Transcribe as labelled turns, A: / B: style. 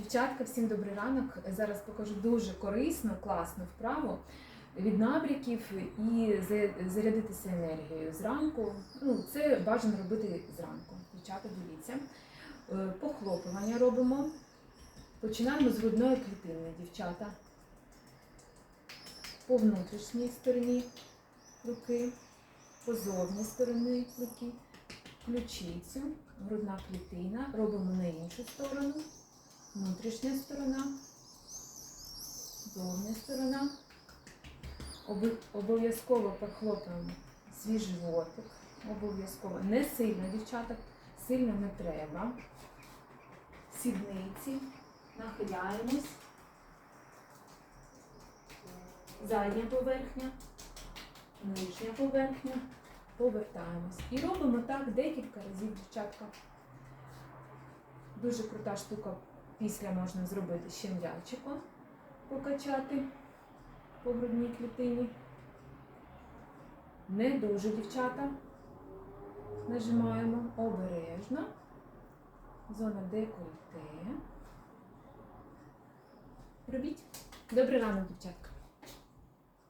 A: Дівчатка, всім добрий ранок. Зараз покажу дуже корисну, класну вправу від набряків і зарядитися енергією зранку. Ну, це бажано робити зранку. Дівчата, дивіться. Е, Похлопування робимо. Починаємо з грудної клітини, дівчата. По внутрішній стороні руки, по зовній стороні руки, ключицю, грудна клітина. Робимо на іншу сторону. Внутрішня сторона, зовня сторона. Обов'язково похлопуємо свій животик. Обов'язково. Не сильно, дівчата, сильно не треба. Сідниці. Нахиляємось. Задня поверхня, нижня поверхня. Повертаємось. І робимо так декілька разів, дівчатка. Дуже крута штука. Після можна зробити ще м'ячиком, покачати по грудній клітині. Не дуже, дівчата. Нажимаємо обережно. Зона декольте. Робіть. Добрий ранок, дівчата.